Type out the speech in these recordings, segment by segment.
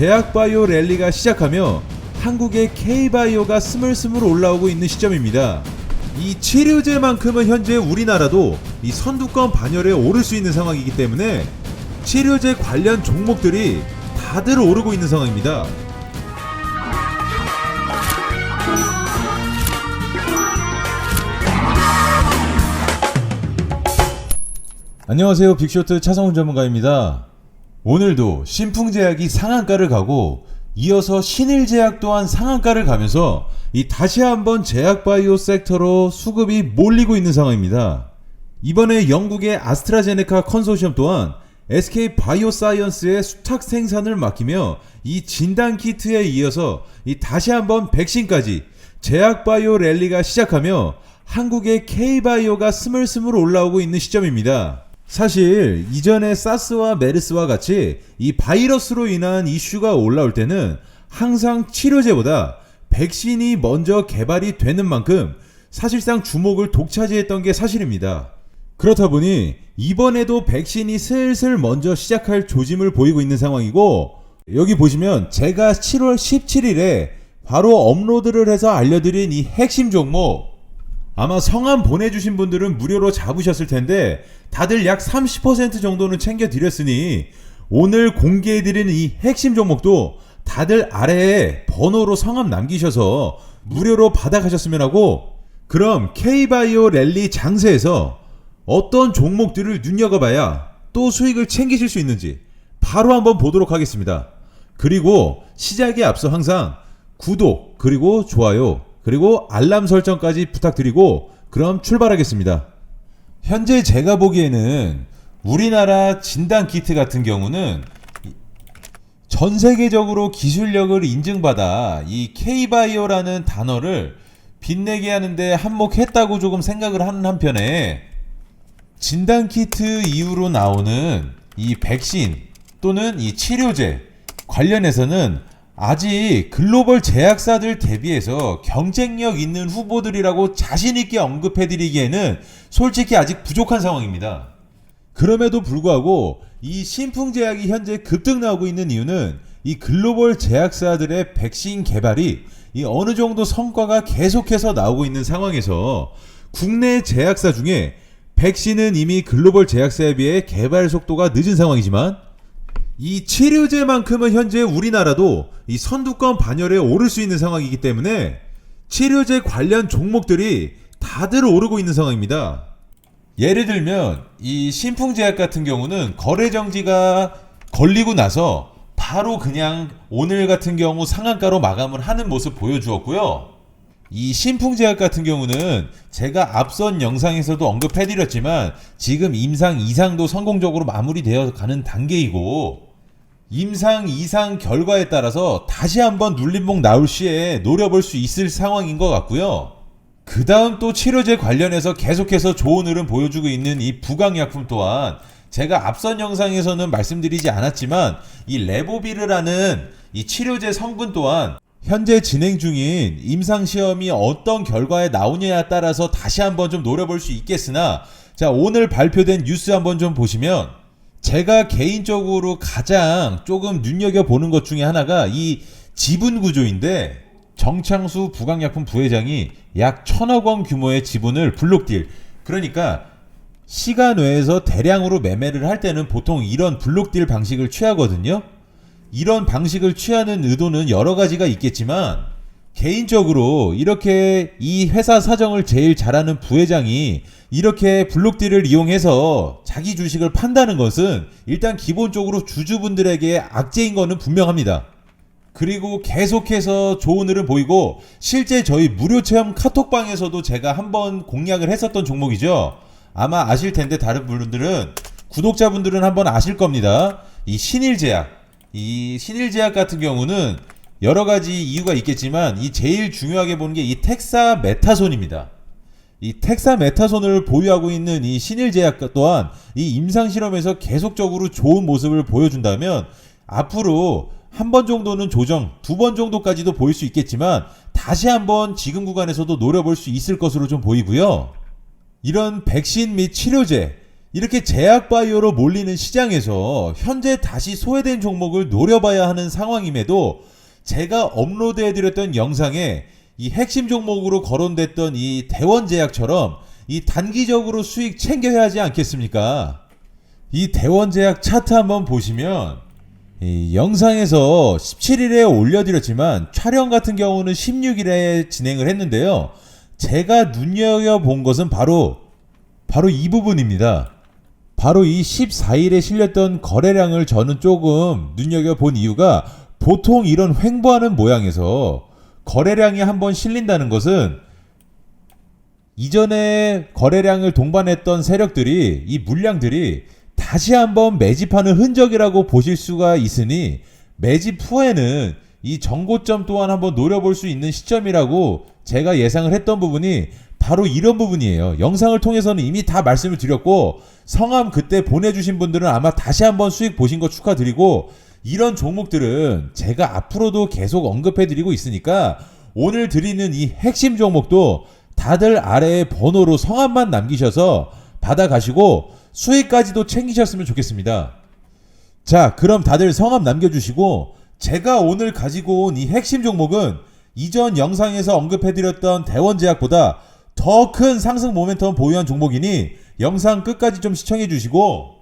제약바이오 랠리가 시작하며 한국의 K바이오가 스물스물 올라오고 있는 시점입니다. 이 치료제만큼은 현재 우리나라도 이 선두권 반열에 오를 수 있는 상황이기 때문에 치료제 관련 종목들이 다들 오르고 있는 상황입니다. 안녕하세요. 빅쇼트 차성훈 전문가입니다. 오늘도 신풍제약이 상한가를 가고 이어서 신일제약 또한 상한가를 가면서 이 다시 한번 제약바이오 섹터로 수급이 몰리고 있는 상황입니다. 이번에 영국의 아스트라제네카 컨소시엄 또한 SK 바이오사이언스의 수탁 생산을 맡기며 이 진단 키트에 이어서 이 다시 한번 백신까지 제약바이오 랠리가 시작하며 한국의 K바이오가 스물스물 올라오고 있는 시점입니다. 사실 이전에 사스와 메르스와 같이 이 바이러스로 인한 이슈가 올라올 때는 항상 치료제보다 백신이 먼저 개발이 되는 만큼 사실상 주목을 독차지했던 게 사실입니다. 그렇다 보니 이번에도 백신이 슬슬 먼저 시작할 조짐을 보이고 있는 상황이고 여기 보시면 제가 7월 17일에 바로 업로드를 해서 알려드린 이 핵심 종목 아마 성함 보내주신 분들은 무료로 잡으셨을 텐데 다들 약 30% 정도는 챙겨드렸으니 오늘 공개해드리는 이 핵심 종목도 다들 아래에 번호로 성함 남기셔서 무료로 받아가셨으면 하고 그럼 K바이오 랠리 장세에서 어떤 종목들을 눈여겨봐야 또 수익을 챙기실 수 있는지 바로 한번 보도록 하겠습니다. 그리고 시작에 앞서 항상 구독 그리고 좋아요 그리고 알람 설정까지 부탁드리고 그럼 출발하겠습니다. 현재 제가 보기에는 우리나라 진단 키트 같은 경우는 전 세계적으로 기술력을 인증받아 이 K바이오라는 단어를 빛내게 하는데 한몫했다고 조금 생각을 하는 한편에 진단 키트 이후로 나오는 이 백신 또는 이 치료제 관련해서는 아직 글로벌 제약사들 대비해서 경쟁력 있는 후보들이라고 자신있게 언급해드리기에는 솔직히 아직 부족한 상황입니다. 그럼에도 불구하고 이 신풍제약이 현재 급등 나오고 있는 이유는 이 글로벌 제약사들의 백신 개발이 이 어느 정도 성과가 계속해서 나오고 있는 상황에서 국내 제약사 중에 백신은 이미 글로벌 제약사에 비해 개발 속도가 늦은 상황이지만 이 치료제만큼은 현재 우리나라도 이 선두권 반열에 오를 수 있는 상황이기 때문에 치료제 관련 종목들이 다들 오르고 있는 상황입니다. 예를 들면 이 신풍제약 같은 경우는 거래 정지가 걸리고 나서 바로 그냥 오늘 같은 경우 상한가로 마감을 하는 모습 보여주었고요. 이 신풍제약 같은 경우는 제가 앞선 영상에서도 언급해드렸지만 지금 임상 이상도 성공적으로 마무리되어 가는 단계이고 임상 이상 결과에 따라서 다시 한번 눌림목 나올 시에 노려볼 수 있을 상황인 것 같고요. 그 다음 또 치료제 관련해서 계속해서 좋은 흐름 보여주고 있는 이 부강약품 또한 제가 앞선 영상에서는 말씀드리지 않았지만 이 레보비르라는 이 치료제 성분 또한 현재 진행 중인 임상 시험이 어떤 결과에 나오냐에 따라서 다시 한번 좀 노려볼 수 있겠으나 자 오늘 발표된 뉴스 한번 좀 보시면 제가 개인적으로 가장 조금 눈여겨보는 것 중에 하나가 이 지분 구조인데 정창수 부강약품 부회장이 약 천억 원 규모의 지분을 블록딜 그러니까 시간 외에서 대량으로 매매를 할 때는 보통 이런 블록딜 방식을 취하거든요. 이런 방식을 취하는 의도는 여러 가지가 있겠지만 개인적으로 이렇게 이 회사 사정을 제일 잘하는 부회장이 이렇게 블록딜을 이용해서 자기 주식을 판다는 것은 일단 기본적으로 주주분들에게 악재인 것은 분명합니다. 그리고 계속해서 좋은 흐름 보이고 실제 저희 무료 체험 카톡방에서도 제가 한번 공략을 했었던 종목이죠. 아마 아실 텐데 다른 분들은 구독자분들은 한번 아실 겁니다. 이 신일제약 이 신일제약 같은 경우는 여러 가지 이유가 있겠지만 이 제일 중요하게 보는 게 이 텍사 메타손입니다. 이 텍사 메타손을 보유하고 있는 이 신일제약 또한 이 임상 실험에서 계속적으로 좋은 모습을 보여준다면 앞으로 한 번 정도는 조정, 두 번 정도까지도 보일 수 있겠지만 다시 한번 지금 구간에서도 노려볼 수 있을 것으로 좀 보이고요. 이런 백신 및 치료제 이렇게 제약 바이오로 몰리는 시장에서 현재 다시 소외된 종목을 노려봐야 하는 상황임에도 제가 업로드해드렸던 영상에 이 핵심 종목으로 거론됐던 이 대원제약처럼 이 단기적으로 수익 챙겨야 하지 않겠습니까? 이 대원제약 차트 한번 보시면 이 영상에서 17일에 올려드렸지만 촬영 같은 경우는 16일에 진행을 했는데요. 제가 눈여겨본 것은 바로 바로 이 부분입니다. 바로 이 14일에 실렸던 거래량을 저는 조금 눈여겨본 이유가 보통 이런 횡보하는 모양에서 거래량이 한번 실린다는 것은 이전에 거래량을 동반했던 세력들이 이 물량들이 다시 한번 매집하는 흔적이라고 보실 수가 있으니 매집 후에는 이 정고점 또한 한번 노려볼 수 있는 시점이라고 제가 예상을 했던 부분이 바로 이런 부분이에요. 영상을 통해서는 이미 다 말씀을 드렸고 성함 그때 보내주신 분들은 아마 다시 한번 수익 보신 거 축하드리고 이런 종목들은 제가 앞으로도 계속 언급해드리고 있으니까 오늘 드리는 이 핵심 종목도 다들 아래에 번호로 성함만 남기셔서 받아가시고 수익까지도 챙기셨으면 좋겠습니다. 자, 그럼 다들 성함 남겨주시고 제가 오늘 가지고 온 이 핵심 종목은 이전 영상에서 언급해드렸던 대원제약보다 더 큰 상승 모멘텀 보유한 종목이니 영상 끝까지 좀 시청해주시고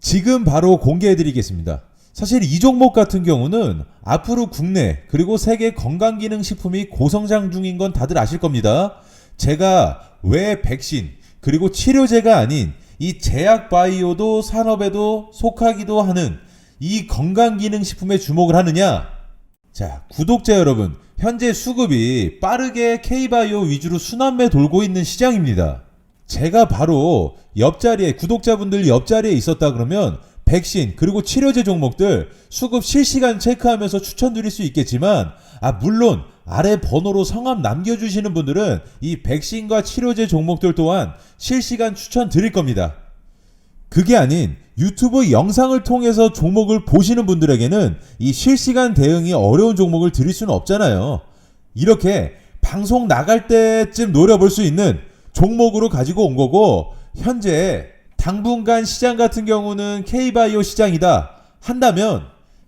지금 바로 공개해드리겠습니다. 사실 이 종목 같은 경우는 앞으로 국내 그리고 세계 건강기능식품이 고성장 중인 건 다들 아실 겁니다. 제가 왜 백신 그리고 치료제가 아닌 이 제약 바이오도 산업에도 속하기도 하는 이 건강기능식품에 주목을 하느냐? 자, 구독자 여러분, 현재 수급이 빠르게 K바이오 위주로 순환매 돌고 있는 시장입니다. 제가 바로 옆자리에 구독자분들 옆자리에 있었다 그러면 백신 그리고 치료제 종목들 수급 실시간 체크하면서 추천드릴 수 있겠지만 아 물론 아래 번호로 성함 남겨주시는 분들은 이 백신과 치료제 종목들 또한 실시간 추천 드릴 겁니다. 그게 아닌 유튜브 영상을 통해서 종목을 보시는 분들에게는 이 실시간 대응이 어려운 종목을 드릴 수는 없잖아요. 이렇게 방송 나갈 때쯤 노려볼 수 있는 종목으로 가지고 온 거고 현재 당분간 시장 같은 경우는 K바이오 시장이다 한다면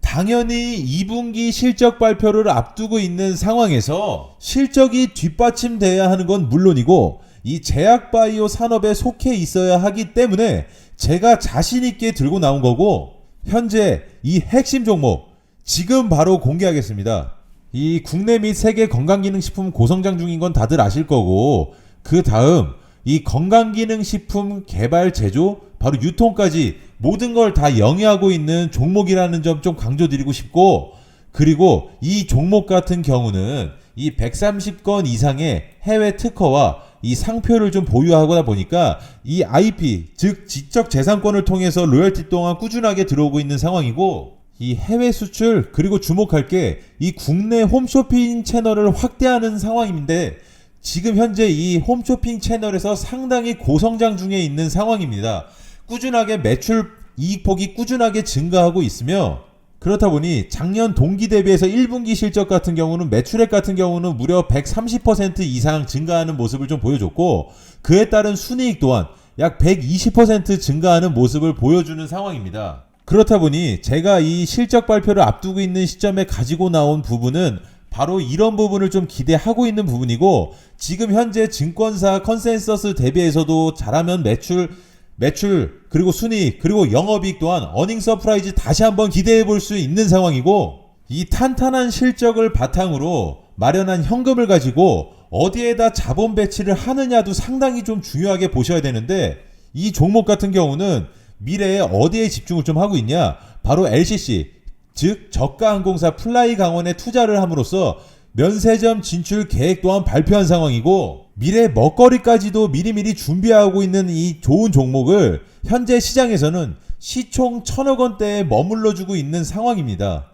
당연히 2분기 실적 발표를 앞두고 있는 상황에서 실적이 뒷받침돼야 하는 건 물론이고 이 제약바이오 산업에 속해 있어야 하기 때문에 제가 자신있게 들고 나온 거고 현재 이 핵심 종목 지금 바로 공개하겠습니다. 이 국내 및 세계 건강기능식품 고성장 중인 건 다들 아실 거고 그 다음 이 건강기능식품 개발 제조 바로 유통까지 모든 걸 다 영위하고 있는 종목이라는 점 좀 강조드리고 싶고 그리고 이 종목 같은 경우는 이 130건 이상의 해외 특허와 이 상표를 좀 보유하다 보니까 이 IP 즉 지적 재산권을 통해서 로열티 동안 꾸준하게 들어오고 있는 상황이고 이 해외 수출 그리고 주목할 게 이 국내 홈쇼핑 채널을 확대하는 상황인데 지금 현재 이 홈쇼핑 채널에서 상당히 고성장 중에 있는 상황입니다. 꾸준하게 매출 이익폭이 꾸준하게 증가하고 있으며 그렇다 보니 작년 동기 대비해서 1분기 실적 같은 경우는 매출액 같은 경우는 무려 130% 이상 증가하는 모습을 좀 보여줬고 그에 따른 순이익 또한 약 120% 증가하는 모습을 보여주는 상황입니다. 그렇다 보니 제가 이 실적 발표를 앞두고 있는 시점에 가지고 나온 부분은 바로 이런 부분을 좀 기대하고 있는 부분이고 지금 현재 증권사 컨센서스 대비해서도 잘하면 매출 매출 그리고 순이익 그리고 영업이익 또한 어닝 서프라이즈 다시 한번 기대해 볼 수 있는 상황이고 이 탄탄한 실적을 바탕으로 마련한 현금을 가지고 어디에다 자본 배치를 하느냐도 상당히 좀 중요하게 보셔야 되는데 이 종목 같은 경우는 미래에 어디에 집중을 좀 하고 있냐? 바로 LCC 즉 저가 항공사 플라이 강원에 투자를 함으로써 면세점 진출 계획 또한 발표한 상황이고 미래 먹거리까지도 미리미리 준비하고 있는 이 좋은 종목을 현재 시장에서는 시총 천억 원대에 머물러 주고 있는 상황입니다.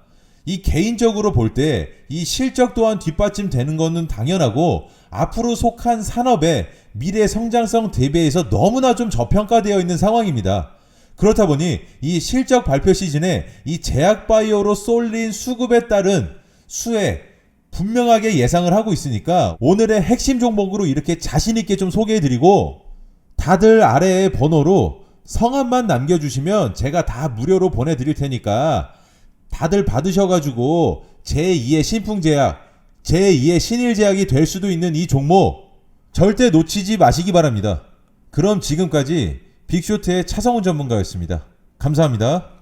이 개인적으로 볼 때 이 실적 또한 뒷받침 되는 것은 당연하고 앞으로 속한 산업의 미래 성장성 대비해서 너무나 좀 저평가되어 있는 상황입니다. 그렇다 보니 이 실적 발표 시즌에 이 제약 바이오로 쏠린 수급에 따른 수혜 분명하게 예상을 하고 있으니까 오늘의 핵심 종목으로 이렇게 자신있게 좀 소개해드리고 다들 아래에 번호로 성함만 남겨주시면 제가 다 무료로 보내드릴 테니까 다들 받으셔가지고 제2의 신풍제약, 제2의 신일제약이 될 수도 있는 이 종목 절대 놓치지 마시기 바랍니다. 그럼 지금까지 빅쇼트의 차성훈 전문가였습니다. 감사합니다.